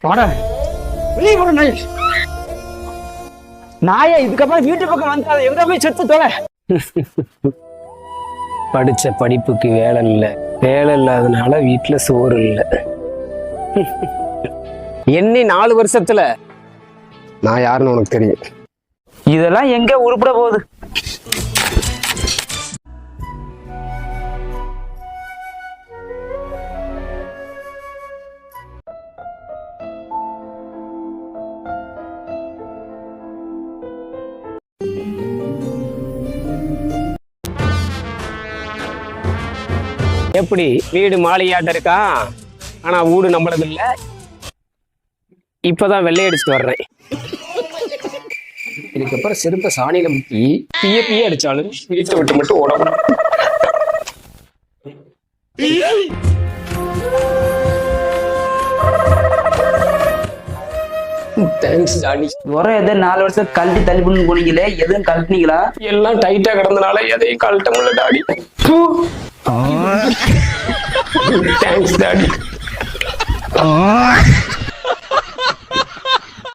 வெளியே போட நாய். நாயே இதுக்கப்புறம் வீட்டு பக்கம் வந்தாத. எங்க போய் செத்து தொலை? படிச்ச படிப்புக்கு வேலை இல்லை. வேலை இல்லாதனால வீட்டுல சோறு இல்லை. எண்ணி நாலு வருஷத்துல? நான் யாருன்னு உனக்கு தெரியும். இதெல்லாம் எங்க உருப்பட போகுது? எப்படி? வீடு மாளிகையாட்டம் இருக்கா? ஆனா வீடு நம்மளது இல்ல இப்பதான் வெள்ளை அடிச்சுட்டு வர்றேன். இதுக்கப்புறம் செருப்ப சாணியில முக்கி பிய பிய அடிச்சாலும் வீட்டை விட்டு மட்டும் ஓடணும். தேங்க்ஸ் ஜானி உரம் எதோ நாலு வருஷம் கழட்டி தள்ளி பண்ணி போனீங்களே? எதுவும் கழட்டினீங்களா? எல்லாம் டைட்டா கிடந்தனால எதையும் கழட்ட முடியல டாடி தேங்க்ஸ் டாடி